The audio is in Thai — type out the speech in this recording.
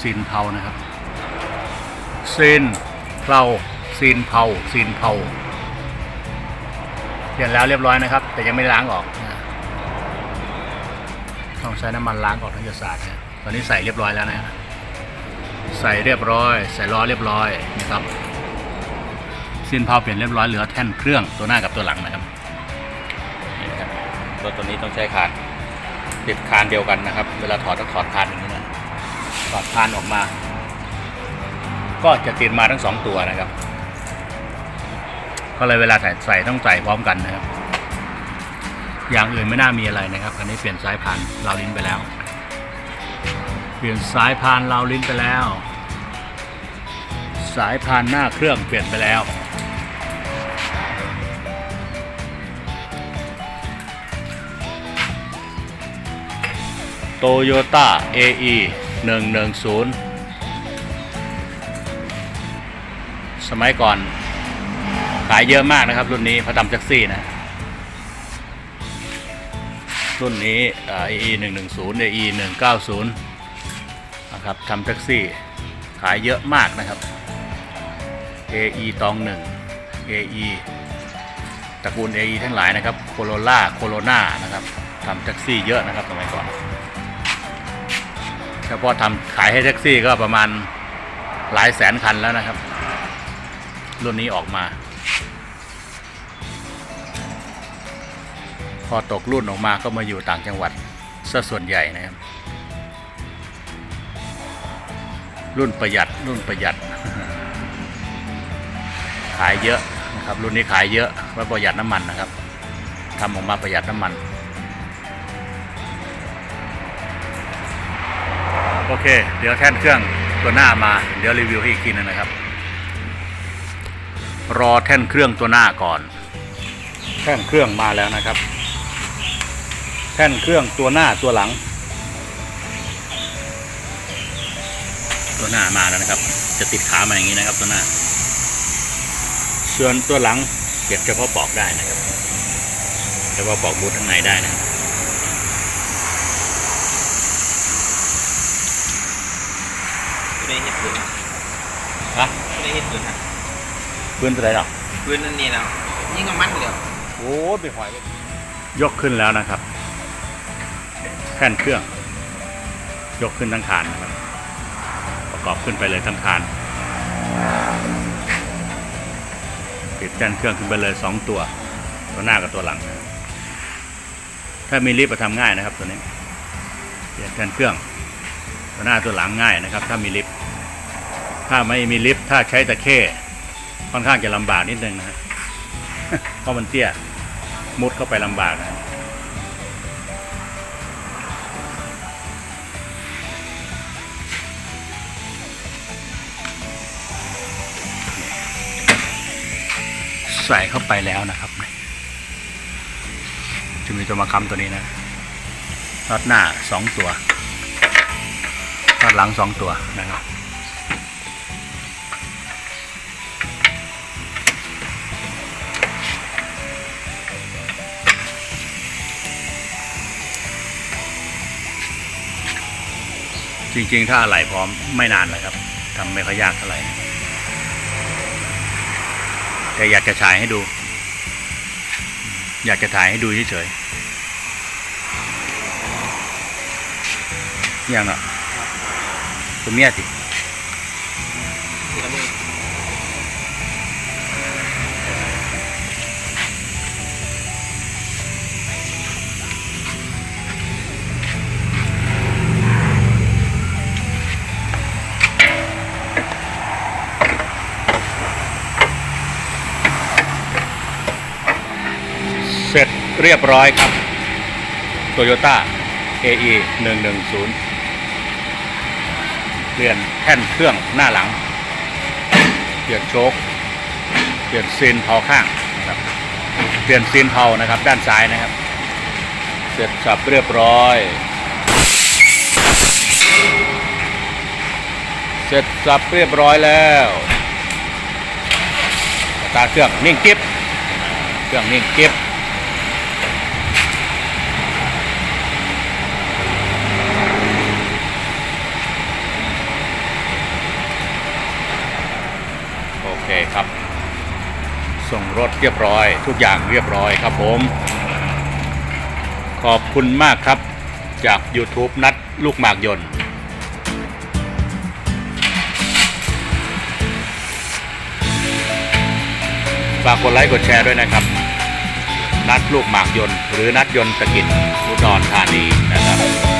ซีนเผานะครับซีนเผาซีนเผาซีนเผาเปลี่ยนแล้วเรียบร้อยนะครับ แต่ยังไม่ล้างออกนะต้องใช้น้ำมันล้างออกทั้งจะสะอาดนะตอนนี้ใส่เรียบร้อยแล้วนะใส่เรียบร้อย ใส่ล้อเรียบร้อยนะครับซีนเผาเปลี่ยนเรียบร้อยเหลือแท่นเครื่องตัวหน้ากับตัวหลังนะครับนี่นะครับรถตัวนี้ต้องใช้คานติดคานเดียวกันนะครับ เวลาถอดต้องถอดคานอย่างนี้ นะถอดพานออกมา ก็จะติดมาทั้งสองตัวนะครับ ก็เลยเวลาใส่ใส่ต้องใส่พร้อมกันนะครับ อย่างอื่นไม่น่ามีอะไรนะครับอันนี้เปลี่ยนสายพานราวลิ้นไปแล้ว เปลี่ยนสายพานราวลิ้นไปแล้ว สายพานหน้าเครื่องเปลี่ยนไปแล้วโตโยต้า AE 110สมัยก่อน ขายเยอะมากนะครับ รุ่นนี้พระดำแท็กซี่นะ รุ่นนี้ AE 110 AE 190นะครับทำแท็กซี่ ขายเยอะมากนะครับ AE ตองหนึ่ง AE ตระกูล AE ทั้งหลายนะครับ โคโรล่าโคโรนานะครับทำแท็กซี่เยอะนะครับสมัยก่อน เฉพาะทำขายให้แท็กซี่ก็ประมาณหลายแสนคันแล้วนะครับ รุ่นนี้ออกมา พอตกรุ่นออกมาก็มาอยู่ต่างจังหวัดซะส่วนใหญ่นะครับ รุ่นประหยัดรุ่นประหยัด ขายเยอะนะครับ รุ่นนี้ขายเยอะเพราะประหยัดน้ำมันนะครับทำออกมาประหยัดน้ำมัน โอเค เดี๋ยวแท่นเครื่องตัวหน้ามา เดี๋ยวรีวิวให้อีกทีนึงนะครับ รอแท่นเครื่องตัวหน้าก่อน แท่นเครื่องมาแล้วนะครับ แท่นเครื่องตัวหน้าตัวหลัง ตัวหน้ามาแล้วนะครับ จะติดขามาอย่างนี้นะครับ ตัวหน้า ส่วนตัวหลังเก็บเฉพาะปอกได้นะครับเฉพาะปอกบูทข้างในได้นะครับ ไม่ได้เห็ดปืน ฮะไม่ได้เห็ดปืนฮะปืนตัวไหนหรอปืนนั่นนี่แล้วยิ่งกับมันเลยโอ้ไปหอยยกขึ้นแล้วนะครับแท่นเครื่อง ยกขึ้นทั้งคานนะครับ ประกอบขึ้นไปเลยทั้งคานติดแท่นเครื่องขึ้นไปเลยสองตัว ตัวหน้ากับตัวหลังนะครับถ้ามีลิฟต์จะทำง่ายนะครับตัวนี้เปลี่ยนแท่นเครื่องตัวหน้าตัวหลังง่ายนะครับ ถ้ามีลิฟต์ ถ้าไม่มีลิฟต์ถ้าใช้ตะเข้ ค่อนข้างจะลำบากนิดนึงนะเพราะมันเตี้ย มุดเข้าไปลำบากนะใส่เข้าไปแล้วนะครับ จะมีตัวมาค้ำตัวนี้นะน็อตหน้าสองตัวน็อตหลังสองตัวนะครับ จริงๆ ถ้าอะไหล่พร้อมไม่นานเลยครับทำไม่ค่อยยากเท่าไหร่แต่อยากจะฉายให้ดู อยากจะถ่ายให้ดูเฉยๆยังอะตัวเมียติ เรียบร้อยครับ Toyota AE 110 เปลี่ยนแท่นเครื่องหน้าหลัง เปลี่ยนโชคเปลี่ยนซีนเผาข้างนะครับเปลี่ยนซีนเผานะครับ ด้านซ้ายนะครับ เสร็จสับเรียบร้อย เสร็จสับเรียบร้อยแล้วตาเครื่องนิ่งกิ๊บเครื่องนิ่งกิ๊บ ครับ ส่งรถเรียบร้อย ทุกอย่างเรียบร้อยครับผม ขอบคุณมากครับจาก YouTube นัดลูกหมากยนต์ฝากกดไลค์กดแชร์ด้วยนะครับ นัดลูกหมากยนต์ หรือนัดยนต์ตะกินอุดรธานีนะครับ